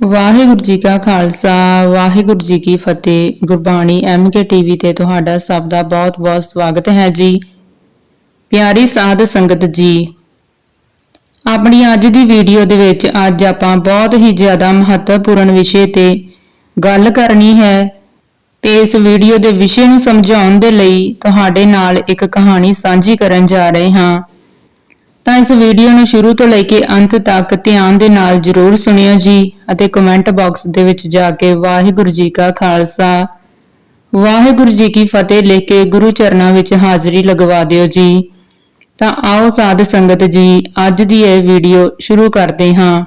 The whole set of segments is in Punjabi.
ਵਾਹਿਗੁਰੂ ਜੀ ਕਾ ਖਾਲਸਾ, ਵਾਹਿਗੁਰੂ ਜੀ ਕੀ ਫਤਿਹ। ਗੁਰਬਾਣੀ ਐਮਕੇ ਟੀਵੀ ਤੇ ਤੁਹਾਡਾ ਸਭ ਦਾ ਬਹੁਤ-ਬਹੁਤ ਸਵਾਗਤ ਹੈ ਜੀ। ਪਿਆਰੀ ਸਾਧ ਸੰਗਤ ਜੀ, ਆਪਣੀ ਅੱਜ ਦੀ ਵੀਡੀਓ ਦੇ ਵਿੱਚ ਅੱਜ ਆਪਾਂ ਬਹੁਤ ਹੀ ਜ਼ਿਆਦਾ ਮਹੱਤਵਪੂਰਨ ਵਿਸ਼ੇ ਤੇ ਗੱਲ ਕਰਨੀ ਹੈ ਤੇ ਇਸ ਵੀਡੀਓ ਦੇ ਵਿਸ਼ੇ ਨੂੰ ਸਮਝਾਉਣ ਦੇ ਲਈ ਤੁਹਾਡੇ ਨਾਲ ਇੱਕ ਕਹਾਣੀ ਸਾਂਝੀ ਕਰਨ ਜਾ ਰਹੇ ਹਾਂ। ਤਾਂ ਇਸ ਵੀਡੀਓ ਨੂੰ ਸ਼ੁਰੂ ਤੋਂ ਲੈ ਕੇ ਅੰਤ ਤੱਕ ਧਿਆਨ ਦੇ ਨਾਲ ਜਰੂਰ ਸੁਣਿਓ ਜੀ ਅਤੇ ਕਮੈਂਟ ਬਾਕਸ ਦੇ ਵਿੱਚ ਜਾ ਕੇ ਵਾਹਿਗੁਰੂ ਜੀ ਕਾ ਖਾਲਸਾ। ਵਾਹਿਗੁਰੂ ਜੀ ਕੀ ਫਤਿਹ ਲਿਖ ਕੇ ਗੁਰੂ ਚਰਨਾਂ ਵਿੱਚ ਹਾਜ਼ਰੀ ਲਗਵਾ ਦਿਓ ਜੀ। ਤਾਂ ਆਓ ਸਾਧ ਸੰਗਤ ਜੀ, ਅੱਜ ਦੀ ਇਹ ਵੀਡੀਓ ਸ਼ੁਰੂ ਕਰਦੇ ਹਾਂ।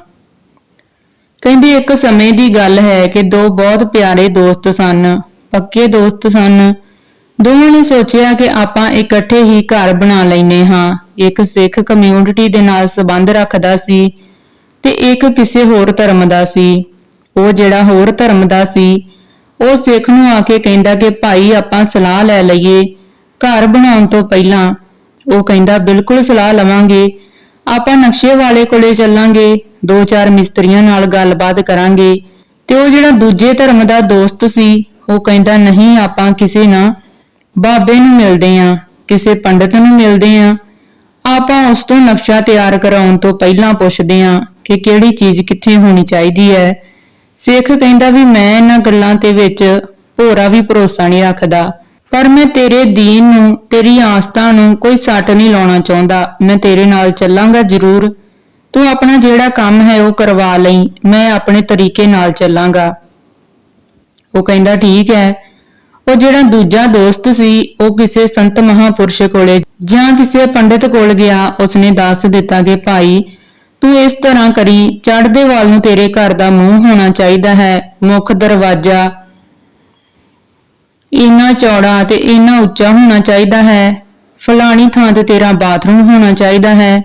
ਕਹਿੰਦੇ ਇੱਕ ਸਮੇਂ ਦੀ ਗੱਲ ਹੈ ਕਿ ਦੋ ਬਹੁਤ ਪਿਆਰੇ ਦੋਸਤ ਸਨ, ਪੱਕੇ ਦੋਸਤ ਸਨ ਦੋਵਾਂ ਨੇ ਸੋਚਿਆ ਕਿ ਆਪਾਂ ਇਕੱਠੇ ਹੀ ਘਰ ਬਣਾ ਲੈਨੇ ਹਾਂ। ਇੱਕ ਸਿੱਖ ਕਮਿਊਨਿਟੀ ਦੇ ਨਾਲ ਸੰਬੰਧ ਰੱਖਦਾ ਸੀ ਤੇ ਇੱਕ ਕਿਸੇ ਹੋਰ ਧਰਮ ਦਾ ਸੀ। ਉਹ ਜਿਹੜਾ ਹੋਰ ਧਰਮ ਦਾ ਸੀ, ਉਹ ਸਿੱਖ ਨੂੰ ਆ ਕੇ ਕਹਿੰਦਾ ਕਿ, ਭਾਈ, ਆਪਾਂ ਸਲਾਹ ਲੈ ਲਈਏ। ਘਰ ਬਣਾਉਣ ਤੋਂ ਪਹਿਲਾਂ ਉਹ ਕਹਿੰਦਾ, ਬਿਲਕੁਲ ਸਲਾਹ ਲਵਾਂਗੇ। ਆਪਾਂ ਨਕਸ਼ੇ ਵਾਲੇ ਕੋਲੇ ਚੱਲਾਂਗੇ। ਦੋ ਚਾਰ ਮਿਸਤਰੀਆਂ ਨਾਲ ਗੱਲਬਾਤ ਕਰਾਂਗੇ। ਤੇ ਉਹ ਜਿਹੜਾ ਦੂਜੇ ਧਰਮ ਦਾ ਦੋਸਤ ਸੀ, ਉਹ ਕਹਿੰਦਾ, ਨਹੀਂ, ਆਪਾਂ ਕਿਸੇ ਨਾ ਬਾਬੇ ਨੂੰ ਮਿਲਦੇ ਆਂ, ਕਿਸੇ ਪੰਡਤ ਨੂੰ ਮਿਲਦੇ ਆਂ। ਆਪਾਂ ਉਸ ਤੋਂ ਨਕਸ਼ਾ ਤਿਆਰ ਕਰਾਉਣ ਤੋਂ ਪਹਿਲਾਂ ਪੁੱਛਦੇ ਆਂ ਕਿ ਕਿਹੜੀ ਚੀਜ਼ ਕਿੱਥੇ ਹੋਣੀ ਚਾਹੀਦੀ ਹੈ। ਸਿੱਖ ਕਹਿੰਦਾ ਵੀ ਮੈਂ ਇਹਨਾਂ ਗੱਲਾਂ ਤੇ ਵਿੱਚ ਭੋਰਾ ਵੀ ਭਰੋਸਾ ਨਹੀਂ ਰੱਖਦਾ। ਪਰ ਮੈਂ ਤੇਰੇ ਦੀਨ ਨੂੰ, ਤੇਰੀ ਆਸਥਾ ਨੂੰ ਕੋਈ ਸੱਟ ਨਹੀਂ ਲਾਉਣਾ ਚਾਹੁੰਦਾ। ਮੈਂ ਤੇਰੇ ਨਾਲ ਚੱਲਾਂਗਾ ਜ਼ਰੂਰ। ਤੂੰ ਆਪਣਾ ਜਿਹੜਾ ਕੰਮ ਹੈ ਉਹ ਕਰਵਾ ਲਈ, ਮੈਂ ਆਪਣੇ ਤਰੀਕੇ ਨਾਲ ਚੱਲਾਂਗਾ। ਉਹ ਕਹਿੰਦਾ ਠੀਕ ਹੈ। ਉਹ ਜਿਹੜਾ ਦੂਜਾ ਦੋਸਤ ਸੀ, ਉਹ ਕਿਸੇ ਸੰਤ ਮਹਾਪੁਰਸ਼ ਕੋਲੇ ਜਾਂ ਕਿਸੇ ਪੰਡਿਤ ਕੋਲ ਗਿਆ, ਉਸਨੇ ਦੱਸ ਦਿੱਤਾ ਕਿ, ਭਾਈ, ਤੂੰ ਇਸ ਤਰ੍ਹਾਂ ਕਰੀ ਚੜ੍ਹਦੇ ਵੱਲ ਨੂੰ ਤੇਰੇ ਘਰ ਦਾ ਮੂੰਹ ਹੋਣਾ ਚਾਹੀਦਾ ਹੈ, ਮੁੱਖ ਦਰਵਾਜ਼ਾ ਇੰਨਾ ਚੌੜਾ ਤੇ ਇੰਨਾ ਉੱਚਾ ਹੋਣਾ ਚਾਹੀਦਾ ਹੈ, ਫਲਾਣੀ ਥਾਂ ਤੇ ਤੇਰਾ ਬਾਥਰੂਮ ਹੋਣਾ ਚਾਹੀਦਾ ਹੈ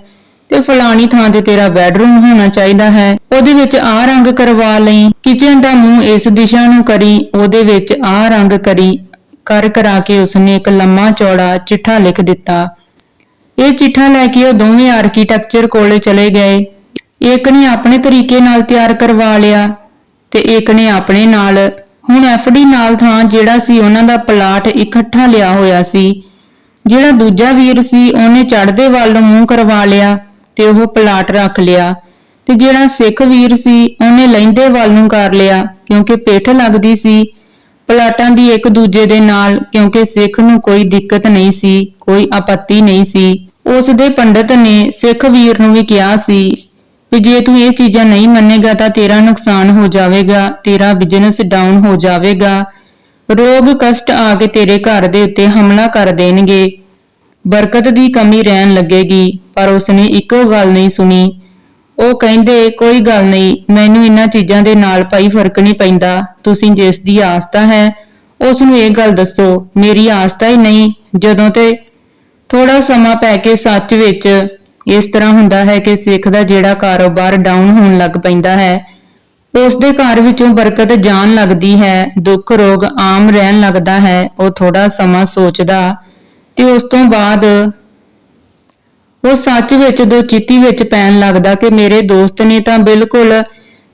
ਤੇ ਫਲਾਣੀ ਥਾਂ ਤੇ ਤੇਰਾ ਬੈੱਡਰੂਮ ਹੋਣਾ ਚਾਹੀਦਾ ਹੈ। ਉਹਦੇ ਵਿੱਚ ਆਹ ਰੰਗ ਕਰਵਾ ਲਈ। ਕਿਚਨ ਦਾ ਮੂੰਹ ਇਸ ਦਿਸ਼ਾ ਨੂੰ ਕਰੀ, ਉਹਦੇ ਵਿੱਚ ਆ ਰੰਗ ਕਰੀ। ਕਰ ਕਰਾ ਕੇ ਉਸਨੇ ਇੱਕ ਲੰਮਾ ਚੌੜਾ ਚਿੱਠਾ ਲਿਖ ਦਿੱਤਾ। ਇਹ ਚਿੱਠਾ ਲੈ ਕੇ ਉਹ ਦੋਵੇਂ ਆਰਕੀਟੈਕਚਰ ਕੋਲੇ ਚਲੇ ਗਏ। ਇੱਕ ਨੇ ਆਪਣੇ ਤਰੀਕੇ ਨਾਲ ਤਿਆਰ ਕਰਵਾ ਲਿਆ ਤੇ ਇੱਕ ਨੇ ਆਪਣੇ ਨਾਲ। ਹੁਣ ਐਫਡੀ ਨਾਲ ਥਾਂ ਜਿਹੜਾ ਸੀ ਉਹਨਾਂ ਦਾ ਪਲਾਟ ਇਕੱਠਾ ਲਿਆ ਹੋਇਆ ਸੀ। ਜਿਹੜਾ ਦੂਜਾ ਵੀਰ ਸੀ, ਉਹਨੇ ਚੜ੍ਹਦੇ ਵੱਲ ਨੂੰ ਮੂੰਹ ਕਰਵਾ ਲਿਆ। ਤੇ ਉਹ ਪਲਾਟ ਰੱਖ ਲਿਆ। ਤੇ ਜਿਹੜਾ ਸਿੱਖ ਵੀਰ ਸੀ, ਉਹਨੇ ਲਹਿੰਦੇ ਵੱਲ ਨੂੰ ਕਰ ਲਿਆ, ਕਿਉਂਕਿ ਪਿੱਠ ਲੱਗਦੀ ਸੀ। ਪਲਾਟਾਂ ਦੀ ਇੱਕ ਦੂਜੇ ਦੇ ਨਾਲ, ਕਿਉਂਕਿ ਸਿੱਖ ਨੂੰ ਕੋਈ ਦਿੱਕਤ ਨਹੀਂ ਸੀ, ਕੋਈ ਆਪੱਤੀ ਨਹੀਂ ਸੀ। ਉਸ ਦੇ ਪੰਡਤ ਨੇ ਸਿੱਖ ਵੀਰ ਨੂੰ ਵੀ ਕਿਹਾ ਸੀ ਵੀ ਜੇ ਤੂੰ ਇਹ ਚੀਜ਼ਾਂ ਨਹੀਂ ਮੰਨੇਗਾ ਤਾਂ ਤੇਰਾ ਨੁਕਸਾਨ ਹੋ ਜਾਵੇਗਾ, ਤੇਰਾ ਬਿਜ਼ਨਸ ਡਾਊਨ ਹੋ ਜਾਵੇਗਾ। ਰੋਗ ਕਸ਼ਟ ਆ ਕੇ ਤੇਰੇ ਘਰ ਦੇ ਉੱਤੇ ਹਮਲਾ ਕਰ ਦੇਣਗੇ। ਬਰਕਤ ਦੀ ਕਮੀ ਰਹਿਣ ਲੱਗੇਗੀ, ਪਰ ਉਸਨੇ ਇੱਕੋ ਗੱਲ ਨਹੀਂ ਸੁਣੀ। ਉਹ ਕਹਿੰਦੇ, ਕੋਈ ਗੱਲ ਨਹੀਂ, ਮੈਨੂੰ ਇਹਨਾਂ ਚੀਜ਼ਾਂ ਦੇ ਨਾਲ ਭਾਈ ਫ਼ਰਕ ਨਹੀਂ ਪੈਂਦਾ, ਤੁਸੀਂ ਜਿਸ ਦੀ ਆਸਤਾ ਹੈ ਉਸ ਨੂੰ ਇਹ ਗੱਲ ਦੱਸੋ, ਮੇਰੀ ਆਸਤਾ ਹੀ ਨਹੀਂ। ਜਦੋਂ ਤੇ ਥੋੜਾ ਸਮਾਂ ਪੈ ਕੇ ਸੱਚ ਵਿੱਚ ਇਸ ਤਰ੍ਹਾਂ ਹੁੰਦਾ ਹੈ ਕਿ ਸਿੱਖ ਦਾ ਜਿਹੜਾ ਕਾਰੋਬਾਰ ਡਾਊਨ ਹੋਣ ਲੱਗ ਪੈਂਦਾ ਹੈ ਉਸ ਦੇ ਘਰ ਵਿੱਚੋਂ ਬਰਕਤ ਜਾਣ ਲੱਗਦੀ ਹੈ, ਦੁੱਖ ਰੋਗ ਆਮ ਰਹਿਣ ਲੱਗਦਾ ਹੈ, ਉਹ ਥੋੜਾ ਸਮਾਂ ਸੋਚਦਾ ਤੇ ਉਸ ਤੋਂ ਬਾਅਦ ਉਹ ਸੱਚ ਵਿੱਚ ਦੋ ਚਿੱਤੀ ਵਿੱਚ ਪੈਣ ਲੱਗਦਾ ਕਿ ਮੇਰੇ ਦੋਸਤ ਨੇ ਤਾਂ ਬਿਲਕੁਲ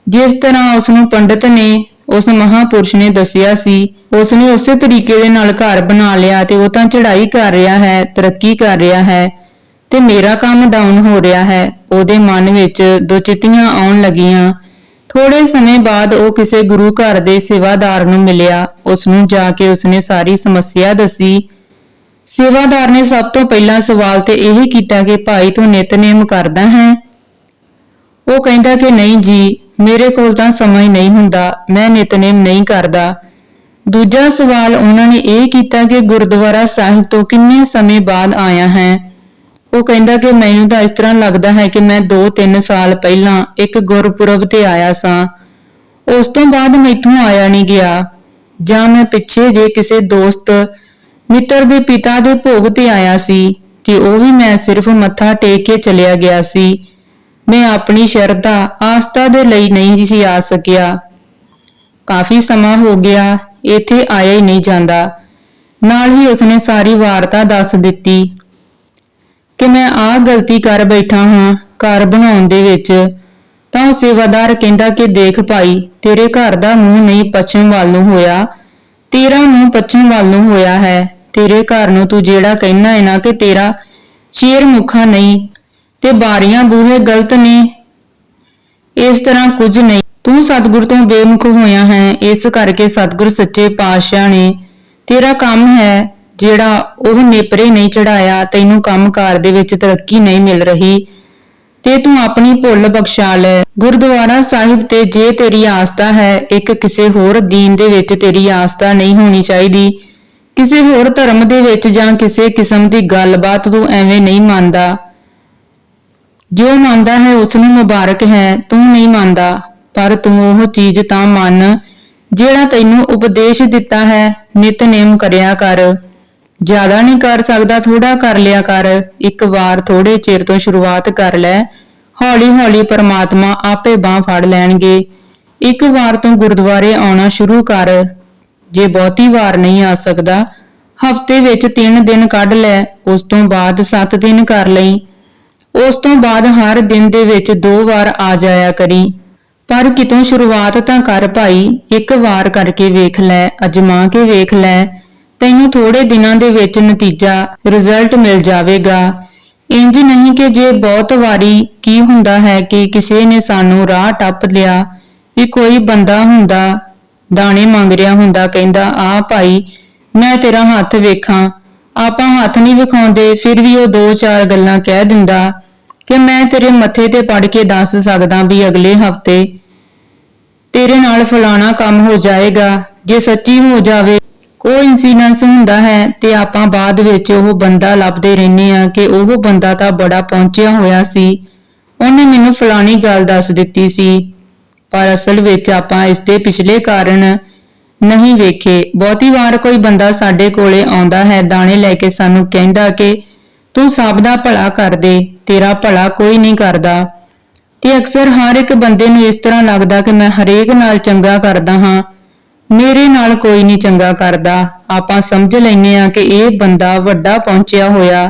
ਜਿਸ ਤਰ੍ਹਾਂ ਉਸ ਨੂੰ ਪੰਡਤ ਨੇ, ਉਸ ਮਹਾਪੁਰਸ਼ ਨੇ ਦੱਸਿਆ ਸੀ ਉਸ ਨੇ ਉਸੇ ਤਰੀਕੇ ਦੇ ਨਾਲ ਘਰ ਬਣਾ ਲਿਆ ਤੇ ਉਹ ਤਾਂ ਚੜ੍ਹਾਈ ਕਰ ਰਿਹਾ ਹੈ, ਤਰੱਕੀ ਕਰ ਰਿਹਾ ਹੈ ਤੇ ਮੇਰਾ ਕੰਮ ਡਾਊਨ ਹੋ ਰਿਹਾ ਹੈ। ਉਹਦੇ ਮਨ ਵਿੱਚ ਦੋ ਚਿੱਤੀਆਂ ਆਉਣ ਲੱਗੀਆਂ। ਥੋੜੇ ਸਮੇਂ ਬਾਅਦ ਉਹ ਕਿਸੇ ਗੁਰੂ ਘਰ ਦੇ ਸੇਵਾਦਾਰ ਨੂੰ ਮਿਲਿਆ। ਉਸ ਨੂੰ ਜਾ ਕੇ ਉਸਨੇ ਸਾਰੀ ਸਮੱਸਿਆ ਦੱਸੀ। ਸੇਵਾਦਾਰ ਨੇ ਸਭ ਤੋਂ ਪਹਿਲਾਂ ਸਵਾਲ ਤੇ ਇਹ ਕੀਤਾ ਕਿ ਭਾਈ ਤੂੰ ਨਿਤਨੇਮ ਕਰਦਾ ਹੈ? ਉਹ ਕਹਿੰਦਾ ਕਿ ਨਹੀਂ ਜੀ, ਮੇਰੇ ਕੋਲ ਤਾਂ ਸਮਾਂ ਹੀ ਨਹੀਂ ਹੁੰਦਾ, ਮੈਂ ਨਿਤਨੇਮ ਨਹੀਂ ਕਰਦਾ। ਦੂਜਾ ਸਵਾਲ ਉਹਨਾਂ ਨੇ ਇਹ ਕੀਤਾ ਕਿ ਗੁਰਦੁਆਰਾ ਸਾਹਿਬ ਤੋਂ ਕਿੰਨੇ ਸਮੇਂ ਬਾਅਦ ਆਇਆ ਹੈ? ਉਹ ਕਹਿੰਦਾ ਕਿ ਮੈਨੂੰ ਤਾਂ ਇਸ ਤਰ੍ਹਾਂ ਲੱਗਦਾ ਹੈ ਕਿ ਮੈਂ 2-3 ਸਾਲ ਪਹਿਲਾਂ ਇੱਕ ਗੁਰਪੁਰਬ ਤੇ ਆਇਆ ਸਾਂ। ਉਸ ਤੋਂ ਬਾਅਦ ਮੈਥੋਂ ਆਇਆ ਨਹੀਂ ਗਿਆ। ਜਾਂ ਮੈਂ ਪਿੱਛੇ ਜੇ ਕਿਸੇ ਦੋਸਤ ਮਿੱਤਰ ਦੇ ਪਿਤਾ ਦੇ ਭੋਗ ਤੇ ਆਇਆ ਸੀ ਤੇ ਉਹ ਵੀ ਮੈਂ ਸਿਰਫ ਮੱਥਾ ਟੇਕ ਕੇ ਚਲਿਆ ਗਿਆ ਸੀ। ਮੈਂ ਆਪਣੀ ਸ਼ਰਧਾ, ਆਸਥਾ ਦੇ ਲਈ ਨਹੀਂ ਸੀ ਆ ਸਕਿਆ। ਕਾਫੀ ਸਮਾਂ ਹੋ ਗਿਆ, ਇੱਥੇ ਆਇਆ ਹੀ ਨਹੀਂ ਜਾਂਦਾ। ਨਾਲ ਹੀ ਉਸਨੇ ਸਾਰੀ ਵਾਰਤਾ ਦੱਸ ਦਿੱਤੀ ਕਿ ਮੈਂ ਆਹ ਗਲਤੀ ਕਰ ਬੈਠਾ ਹਾਂ ਘਰ ਬਣਾਉਣ ਦੇ ਵਿੱਚ। ਤਾਂ ਉਹ ਸੇਵਾਦਾਰ ਕਹਿੰਦਾ ਕਿ ਦੇਖ ਭਾਈ, ਤੇਰੇ ਘਰ ਦਾ ਮੂੰਹ ਨਹੀਂ ਪੱਛਮ ਵੱਲ ਨੂੰ ਹੋਇਆ। ਤੇਰਾ ਮੂੰਹ ਪੱਛਮ ਵੱਲ ਨੂੰ ਹੋਇਆ ਹੈ। ਤੇਰੇ ਘਰ ਨੂੰ ਤੂੰ ਜਿਹੜਾ ਕਹਿਣਾ ਹੈ ਨਾ ਕਿ ਤੇਰਾ ਸ਼ੇਰ ਮੁਖਾ ਨਹੀਂ ਤੇ ਬਾਰੀਆਂ ਬੂਹੇ ਗਲਤ ਨੇ। ਇਸ ਤਰ੍ਹਾਂ ਕੁਝ ਨਹੀਂ। ਤੂੰ ਸਤਿਗੁਰ ਤੋਂ ਬੇਮੁਖ ਹੋਇਆ ਹੈ। ਇਸ ਕਰਕੇ ਸਤਿਗੁਰ ਸੱਚੇ ਪਾਤਸ਼ਾਹ ਨੇ ਤੇਰਾ ਕੰਮ ਹੈ ਜਿਹੜਾ ਉਹ ਨੇਪਰੇ ਨਹੀਂ ਚੜਾਇਆ ਤੈਨੂੰ ਕੰਮਕਾਰ ਦੇ ਵਿੱਚ ਤਰੱਕੀ ਨਹੀਂ ਮਿਲ ਰਹੀ। ਤੇ ਤੂੰ ਆਪਣੀ ਭੁੱਲ ਬਖਸ਼ਾ ਲੈ। ਗੁਰਦੁਆਰਾ ਸਾਹਿਬ ਤੇ ਜੇ ਤੇਰੀ ਆਸਥਾ ਹੈ, ਇੱਕ ਕਿਸੇ ਹੋਰ ਦੀਨ ਦੇ ਵਿੱਚ ਤੇਰੀ ਆਸਥਾ ਨਹੀਂ ਹੋਣੀ ਚਾਹੀਦੀ। ਕਿਸੇ ਹੋਰ ਧਰਮ ਦੇ ਵਿੱਚ ਜਾਂ ਕਿਸੇ ਕਿਸਮ ਦੀ ਗੱਲਬਾਤ ਤੂੰ ਐਵੇਂ ਨਹੀਂ ਮੰਨਦਾ। ਜੋ ਮੰਨਦਾ ਹੈ ਉਸ ਨੂੰ ਮੁਬਾਰਕ ਹੈ, ਤੂੰ ਨਹੀਂ ਮੰਨਦਾ। ਪਰ ਤੂੰ ਉਹ ਚੀਜ਼ ਤਾਂ ਮੰਨ, ਜਿਹੜਾ ਤੈਨੂੰ ਉਪਦੇਸ਼ ਦਿੱਤਾ ਹੈ, ਨਿਤਨੇਮ ਕਰਿਆ ਕਰ। ਜ਼ਿਆਦਾ ਨਹੀਂ ਕਰ ਸਕਦਾ ਥੋੜਾ ਕਰ ਲਿਆ ਕਰ। ਇੱਕ ਵਾਰ ਥੋੜੇ ਚਿਰ ਤੋਂ ਸ਼ੁਰੂਆਤ ਕਰ ਲੈ। ਹੌਲੀ ਹੌਲੀ ਪਰਮਾਤਮਾ ਆਪੇ ਬਾਹ ਫੜ ਲੈਣਗੇ। ਇੱਕ ਵਾਰ ਤੋਂ ਗੁਰਦੁਆਰੇ ਆਉਣਾ ਸ਼ੁਰੂ ਕਰ। ਜੇ ਬਹੁਤੀ ਵਾਰ ਨਹੀਂ ਆ ਸਕਦਾ, ਹਫ਼ਤੇ ਵਿੱਚ 3 ਦਿਨ ਕੱਢ ਲੈ, ਉਸ ਤੋਂ ਬਾਅਦ 7 ਦਿਨ ਕਰ ਲਈ। ਉਸ ਤੋਂ ਬਾਅਦ ਹਰ ਦਿਨ ਦੇ ਵਿੱਚ ਦੋ ਵਾਰ ਆ ਜਾਇਆ ਕਰੀ। ਪਰ ਕਿਤੋਂ ਸ਼ੁਰੂਆਤ ਤਾਂ ਕਰ ਭਾਈ, ਇੱਕ ਵਾਰ ਕਰਕੇ ਵੇਖ ਲੈ, ਅਜਮਾ ਕੇ ਵੇਖ ਲੈ। ਤੈਨੂੰ ਥੋੜੇ ਦਿਨਾਂ ਦੇ ਵਿੱਚ ਨਤੀਜਾ ਰਿਜ਼ਲਟ ਮਿਲ ਜਾਵੇਗਾ। ਇੰਜ ਨਹੀਂ ਕਿ ਜੇ ਬਹੁਤ ਵਾਰੀ ਕੀ ਹੁੰਦਾ ਹੈ ਕਿ ਕਿਸੇ ਨੇ ਸਾਨੂੰ ਰਾਹ ਟੱਪ ਲਿਆ, ਵੀ ਕੋਈ ਬੰਦਾ ਹੁੰਦਾ, ਦਾਣੇ ਮੰਗ ਰਿਹਾ ਹੁੰਦਾ, ਕਹਿੰਦਾ ਆ ਭਾਈ, ਮੈਂ ਤੇਰਾ ਹੱਥ ਵੇਖਾਂ। ਆਪਾਂ ਹੱਥ ਨਹੀਂ ਵਿਖਾਉਂਦੇ, ਫਿਰ ਵੀ ਉਹ ਦੋ ਚਾਰ ਗੱਲਾਂ ਕਹਿ ਦਿੰਦਾ ਕਿ ਮੈਂ ਤੇਰੇ ਮੱਥੇ ਤੇ ਪੜ ਕੇ ਦੱਸ ਸਕਦਾ ਵੀ ਅਗਲੇ ਹਫ਼ਤੇ ਤੇਰੇ ਨਾਲ ਫਲਾਣਾ ਕੰਮ ਹੋ ਜਾਏਗਾ। ਜੇ ਸੱਚੀ ਹੋ ਜਾਵੇ ਕੋਈ ਇਨਸੀਡੈਂਸ ਹੁੰਦਾ ਹੈ ਤੇ ਆਪਾਂ ਬਾਅਦ ਵਿੱਚ ਉਹ ਬੰਦਾ ਲੱਭਦੇ ਰਹਿੰਦੇ ਆ ਕਿ ਉਹ ਬੰਦਾ ਤਾਂ ਬੜਾ ਪਹੁੰਚਿਆ ਹੋਇਆ ਸੀ। ਉਹਨੇ ਮੈਨੂੰ ਫਲਾਣੀ ਗੱਲ ਦੱਸ ਦਿੱਤੀ ਸੀ। ਪਰ ਅਸਲ ਵਿੱਚ ਆਪਾਂ ਇਸ ਦੇ ਪਿਛਲੇ ਕਾਰਨ ਨਹੀਂ ਵੇਖੇ। ਬਹੁਤੀ ਵਾਰ ਕੋਈ ਬੰਦਾ ਸਾਡੇ ਕੋਲੇ ਆਉਂਦਾ ਹੈ, ਦਾਣੇ ਲੈ ਕੇ ਸਾਨੂੰ ਕਹਿੰਦਾ ਕਿ ਤੂੰ ਸਭ ਦਾ ਭਲਾ ਕਰ ਦੇ, ਤੇਰਾ ਭਲਾ ਕੋਈ ਨਹੀਂ ਕਰਦਾ। ਤੇ ਅਕਸਰ ਹਰ ਇੱਕ ਬੰਦੇ ਨੂੰ ਇਸ ਤਰ੍ਹਾਂ ਲੱਗਦਾ ਕਿ ਮੈਂ ਹਰੇਕ ਨਾਲ ਚੰਗਾ ਕਰਦਾ ਹਾਂ। ਮੇਰੇ ਨਾਲ ਕੋਈ ਨਹੀਂ ਚੰਗਾ ਕਰਦਾ। ਆਪਾਂ ਸਮਝ ਲੈਨੇ ਆ ਕਿ ਇਹ ਬੰਦਾ ਵੱਡਾ ਪਹੁੰਚਿਆ ਹੋਇਆ।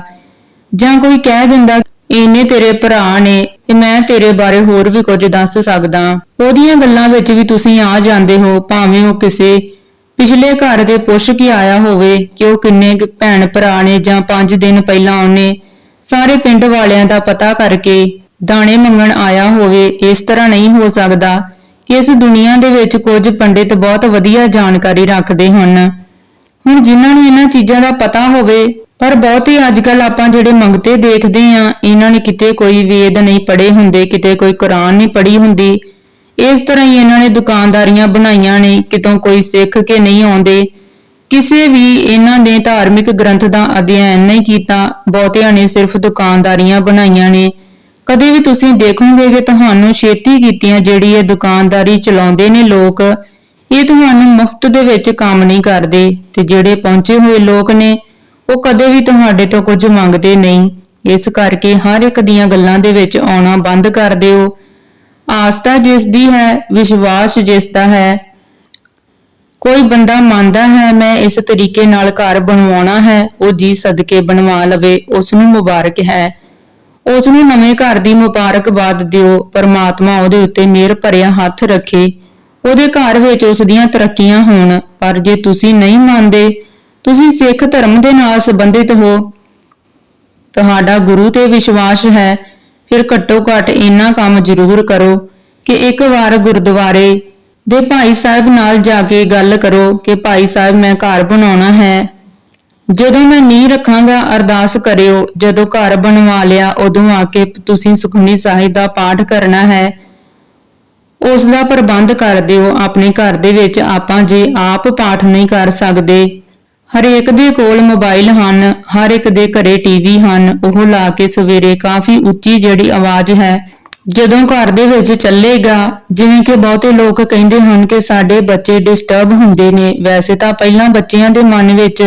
ਜਾਂ ਕੋਈ ਕਹਿ ਦਿੰਦਾ, ਇਹਨੇ ਤੇਰੇ ਭਰਾ ਨੇ ਕਿ ਮੈਂ ਤੇਰੇ ਬਾਰੇ ਹੋਰ ਵੀ ਕੁਝ ਦੱਸ ਸਕਦਾ। ਉਹਦੀਆਂ ਗੱਲਾਂ ਵਿੱਚ ਵੀ ਤੁਸੀਂ ਆ ਜਾਂਦੇ ਹੋ, ਭਾਵੇਂ ਉਹ ਕਿਸੇ ਪਿਛਲੇ ਘਰ ਦੇ ਪੁੱਛ ਕੇ ਆਇਆ ਹੋਵੇ ਕਿ ਉਹ ਕਿੰਨੇ ਭੈਣ ਭਰਾ ਨੇ ਜਾਂ 5 ਦਿਨ ਪਹਿਲਾਂ ਉਹਨੇ ਸਾਰੇ ਪਿੰਡ ਵਾਲਿਆਂ ਦਾ ਪਤਾ ਕਰਕੇ ਦਾਣੇ ਮੰਗਣ ਆਇਆ ਹੋਵੇ, ਇਸ ਤਰ੍ਹਾਂ ਨਹੀਂ ਹੋ ਸਕਦਾ। ਇਸ ਦੁਨੀਆ ਦੇ ਵਿੱਚ ਕੁਝ ਪੰਡਿਤ ਬਹੁਤ ਵਧੀਆ ਜਾਣਕਾਰੀ ਰੱਖਦੇ ਹਨ। ਹੁਣ ਜਿਨ੍ਹਾਂ ਨੂੰ ਇਹਨਾਂ ਚੀਜ਼ਾਂ ਦਾ ਪਤਾ ਹੋਵੇ, ਪਰ ਬਹੁਤੇ ਅੱਜਕੱਲ ਆਪਾਂ ਜਿਹੜੇ ਮੰਗਤੇ ਦੇਖਦੇ ਆ ਇਹਨਾਂ ਨੇ ਕਿਤੇ ਕੋਈ ਵੇਦ ਨਹੀਂ ਪੜ੍ਹੇ ਹੁੰਦੇ, ਕਿਤੇ ਕੋਈ ਕੁਰਾਨ ਨਹੀਂ ਪੜ੍ਹੀ ਹੁੰਦੀ। ਇਸ ਤਰ੍ਹਾਂ ਹੀ ਇਹਨਾਂ ਨੇ ਦੁਕਾਨਦਾਰੀਆਂ ਬਣਾਈਆਂ ਨੇ, ਕਿਤੋਂ ਕੋਈ ਸਿੱਖ ਕੇ ਨਹੀਂ ਆਉਂਦੇ। ਕਿਸੇ ਵੀ ਇਹਨਾਂ ਦੇ ਧਾਰਮਿਕ ਗ੍ਰੰਥ ਦਾ ਅਧਿਐਨ ਨਹੀਂ ਕੀਤਾ, ਬਹੁਤਿਆਂ ਨੇ ਸਿਰਫ ਦੁਕਾਨਦਾਰੀਆਂ ਬਣਾਈਆਂ ਨੇ। ਕਦੇ ਵੀ ਤੁਸੀਂ ਦੇਖੋਗੇ ਕਿ ਤੁਹਾਨੂੰ ਛੇਤੀ ਕੀਤੀਆਂ ਜਿਹੜੀ ਇਹ ਦੁਕਾਨਦਾਰੀ ਚਲਾਉਂਦੇ ਨੇ ਲੋਕ, ਇਹ ਤੁਹਾਨੂੰ ਮੁਫਤ ਦੇ ਵਿੱਚ ਕੰਮ ਨਹੀਂ ਕਰਦੇ ਤੇ ਜਿਹੜੇ ਪਹੁੰਚੇ ਹੋਏ ਲੋਕ ਨੇ, ਉਹ ਕਦੇ ਵੀ ਤੁਹਾਡੇ ਤੋਂ ਕੁਝ ਮੰਗਦੇ ਨਹੀਂ। ਇਸ ਕਰਕੇ ਹਰ ਇੱਕ ਦੀਆਂ ਗੱਲਾਂ ਦੇ ਵਿੱਚ ਆਉਣਾ ਬੰਦ ਕਰ ਦਿਓ। ਆਸਥਾ ਜਿਸ ਦੀ ਹੈ, ਵਿਸ਼ਵਾਸ ਜਿਸ ਦਾ ਹੈ, ਕੋਈ ਬੰਦਾ ਮੰਨਦਾ ਹੈ, ਮੈਂ ਇਸ ਤਰੀਕੇ ਨਾਲ ਘਰ ਬਣਵਾਉਣਾ ਹੈ, ਉਹ ਜੀ ਸਦਕੇ ਬਣਵਾ ਲਵੇ ਉਸ ਨੂੰ ਮੁਬਾਰਕ ਹੈ। ਉਸ ਨੂੰ ਨਵੇਂ ਘਰ ਦੀ ਮੁਬਾਰਕਬਾਦ ਦਿਓ। ਪਰਮਾਤਮਾ ਉਹਦੇ ਉੱਤੇ ਮਿਹਰ ਭਰਿਆ ਹੱਥ ਰੱਖੇ। ਉਹਦੇ ਘਰ ਵਿੱਚ ਉਸ ਦੀਆਂ ਤਰੱਕੀਆਂ ਹੋਣ, ਪਰ ਜੇ ਤੁਸੀਂ ਨਹੀਂ ਮੰਨਦੇ, ਤੁਸੀਂ ਸਿੱਖ ਧਰਮ ਦੇ ਨਾਲ ਸੰਬੰਧਿਤ ਹੋ। ਤੁਹਾਡਾ ਗੁਰੂ ਤੇ ਵਿਸ਼ਵਾਸ ਹੈ। ਫਿਰ ਘੱਟੋ ਘੱਟ ਇੰਨਾ ਕੰਮ ਜ਼ਰੂਰ ਕਰੋ ਕਿ ਇੱਕ ਵਾਰ ਗੁਰਦੁਆਰੇ ਦੇ ਭਾਈ ਸਾਹਿਬ ਨਾਲ ਜਾ ਕੇ ਗੱਲ ਕਰੋ ਕਿ ਭਾਈ ਸਾਹਿਬ, ਮੈਂ ਘਰ ਬਣਾਉਣਾ ਹੈ। ਜਦੋਂ ਮੈਂ ਨੀਂਹ ਰੱਖਾਂਗਾ, ਅਰਦਾਸ ਕਰਿਓ, ਜਦੋਂ ਘਰ ਬਣਵਾ ਲਿਆ, ਉਦੋਂ ਆ ਕੇ ਤੁਸੀਂ ਸੁਖਮਨੀ ਸਾਹਿਬ ਦਾ ਪਾਠ ਕਰਨਾ ਹੈ। ਉਸ ਦਾ ਪ੍ਰਬੰਧ ਕਰ ਦਿਓ, ਆਪਣੇ ਘਰ ਦੇ ਵਿੱਚ ਆਪਾਂ ਜੇ ਆਪ ਪਾਠ ਨਹੀਂ ਕਰ ਸਕਦੇ। ਹਰੇਕ ਦੇ ਕੋਲ ਮੋਬਾਈਲ ਹਨ, ਹਰ ਇੱਕ ਦੇ ਘਰੇ ਟੀਵੀ ਹਨ, ਉਹ ਲਾ ਕੇ ਸਵੇਰੇ ਕਾਫੀ ਉੱਚੀ ਜਿਹੜੀ ਆਵਾਜ਼ ਹੈ, ਜਦੋਂ ਘਰ ਦੇ ਵਿੱਚ ਚੱਲੇਗਾ, ਜਿਵੇਂ ਕਿ ਬਹੁਤੇ ਲੋਕ ਕਹਿੰਦੇ ਹਨ ਕਿ ਸਾਡੇ ਬੱਚੇ ਡਿਸਟਰਬ ਹੁੰਦੇ ਨੇ, ਵੈਸੇ ਤਾਂ ਪਹਿਲਾਂ ਬੱਚਿਆਂ ਦੇ ਮਨ ਵਿੱਚ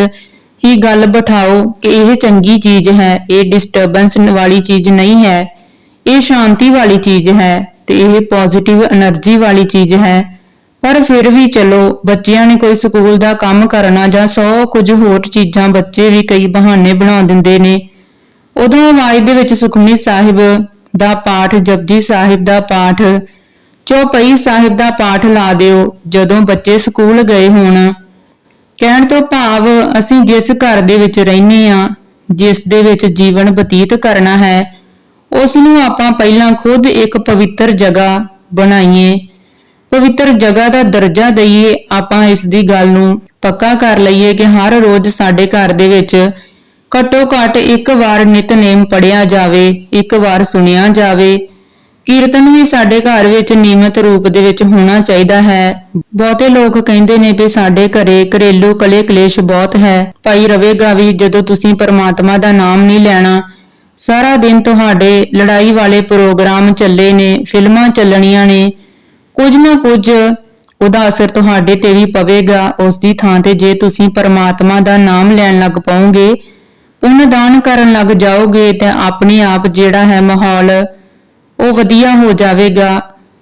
ਹੀ ਗੱਲ ਬਿਠਾਓ ਕਿ ਇਹ ਚੰਗੀ ਚੀਜ਼ ਹੈ, ਇਹ ਡਿਸਟਰਬੈਂਸ ਵਾਲੀ ਚੀਜ਼ ਨਹੀਂ ਹੈ, ਇਹ ਸ਼ਾਂਤੀ ਵਾਲੀ ਚੀਜ਼ ਹੈ ਤੇ ਇਹ ਪੋਜ਼ਿਟਿਵ એનર્ਜੀ ਵਾਲੀ ਚੀਜ਼ ਹੈ। ਪਰ ਫਿਰ ਵੀ ਚਲੋ, ਬੱਚਿਆਂ ਨੇ ਕੋਈ ਸਕੂਲ ਦਾ ਕੰਮ ਕਰਨਾ ਜਾਂ ਸੌ ਕੁਝ ਹੋਰ ਚੀਜ਼ਾਂ ਬੱਚੇ ਵੀ ਕਈ ਬਹਾਨੇ ਬਣਾ ਦਿੰਦੇ ਨੇ। ਉਦੋਂ ਆਵਾਜ਼ ਦੇ ਵਿੱਚ ਸੁਖਮਨੀ ਸਾਹਿਬ ਦਾ ਪਾਠ, ਜਪਜੀ ਸਾਹਿਬ ਦਾ ਪਾਠ, ਚੌਪਈ ਸਾਹਿਬ ਦਾ ਪਾਠ ਲਾ ਦਿਓ। ਜਦੋਂ ਬੱਚੇ ਸਕੂਲ ਗਏ ਹੋਣ ਕਹਿਣ ਤੋਂ ਭਾਵ ਅਸੀਂ ਜਿਸ ਘਰ ਦੇ ਵਿੱਚ ਰਹਿੰਦੇ ਆ ਜਿਸ ਦੇ ਵਿੱਚ ਜੀਵਨ ਬਤੀਤ ਕਰਨਾ ਹੈ ਉਸ ਨੂੰ ਆਪਾਂ ਪਹਿਲਾਂ ਖੁਦ ਇੱਕ ਪਵਿੱਤਰ ਜਗ੍ਹਾ ਬਣਾਈਏ। ਪਵਿੱਤਰ ਜਗ੍ਹਾ ਦਾ ਦਰਜਾ ਦਈਏ, ਆਪਾਂ ਇਸ ਦੀ ਗੱਲ ਨੂੰ ਪੱਕਾ ਕਰ ਲਈਏ ਕਿ ਹਰ ਰੋਜ਼ ਸਾਡੇ ਘਰ ਦੇ ਵਿੱਚ ਘੱਟੋ ਘੱਟ ਇੱਕ ਵਾਰ ਨਿਤਨੇਮ ਪੜਿਆ ਜਾਵੇ, ਇੱਕ ਵਾਰ ਸੁਣਿਆ ਜਾਵੇ ਕੀਰਤਨ ਵੀ ਸਾਡੇ ਘਰ ਵਿੱਚ ਨਿਯਮਤ ਰੂਪ ਦੇ ਵਿੱਚ ਹੋਣਾ ਚਾਹੀਦਾ ਹੈ। ਬਹੁਤੇ ਲੋਕ ਕਹਿੰਦੇ ਨੇ ਵੀ ਸਾਡੇ ਘਰੇ ਘਰੇਲੂ ਕਲੇ ਕਲੇਸ਼ ਬਹੁਤ ਹੈ। ਭਾਈ ਰਵੇਗਾ ਵੀ ਜਦੋਂ ਤੁਸੀਂ ਪਰਮਾਤਮਾ ਦਾ ਨਾਮ ਨਹੀਂ ਲੈਣਾ, ਸਾਰਾ ਦਿਨ ਤੁਹਾਡੇ ਲੜਾਈ ਵਾਲੇ ਪ੍ਰੋਗਰਾਮ ਚੱਲੇ ਨੇ, ਫਿਲਮਾਂ ਚੱਲਣੀਆਂ ਨੇ, ਕੁਝ ਨਾ ਕੁਝ ਉਹਦਾ ਅਸਰ ਤੁਹਾਡੇ ਤੇ ਵੀ ਪਵੇਗਾ। ਉਸ ਦੀ ਥਾਂ ਤੇ ਜੇ ਤੁਸੀਂ ਪਰਮਾਤਮਾ ਦਾ ਨਾਮ ਲੈਣ ਲੱਗ ਪਾਓਗੇ ਪੁੰਨ ਦਾਨ ਕਰਨ ਲੱਗ ਜਾਓਗੇ, ਤਾਂ ਆਪਣੇ ਆਪ ਜਿਹੜਾ ਹੈ ਮਾਹੌਲ ਉਹ ਵਧੀਆ ਹੋ ਜਾਵੇਗਾ।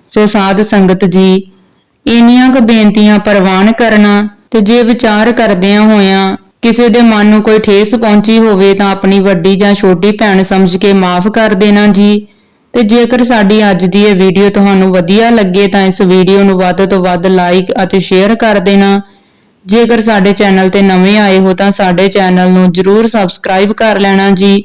ਸੋ ਸਾਧ ਸੰਗਤ ਜੀ, ਇੰਨੀਆਂ ਕੁ ਬੇਨਤੀਆਂ ਪ੍ਰਵਾਨ ਕਰਨਾ ਤੇ ਜੇ ਵਿਚਾਰ ਕਰਦਿਆਂ ਹੋਇਆਂ ਕਿਸੇ ਦੇ ਮਨ ਨੂੰ ਕੋਈ ਠੇਸ ਪਹੁੰਚੀ ਹੋਵੇ ਤਾਂ ਆਪਣੀ ਵੱਡੀ ਜਾਂ ਛੋਟੀ ਭੈਣ ਸਮਝ ਕੇ ਮਾਫ ਕਰ ਦੇਣਾ ਜੀ। ਤੇ ਜੇਕਰ ਸਾਡੀ ਅੱਜ ਦੀ ਇਹ ਵੀਡੀਓ ਤੁਹਾਨੂੰ ਵਧੀਆ ਲੱਗੇ ਤਾਂ ਇਸ ਵੀਡੀਓ ਨੂੰ ਵੱਧ ਤੋਂ ਵੱਧ ਲਾਈਕ ਅਤੇ ਸ਼ੇਅਰ ਕਰ ਦੇਣਾ। ਜੇਕਰ ਸਾਡੇ ਚੈਨਲ ਤੇ ਨਵੇਂ ਆਏ ਹੋ ਤਾਂ ਸਾਡੇ ਚੈਨਲ ਨੂੰ ਜਰੂਰ ਸਬਸਕ੍ਰਾਈਬ ਕਰ ਲੈਣਾ ਜੀ।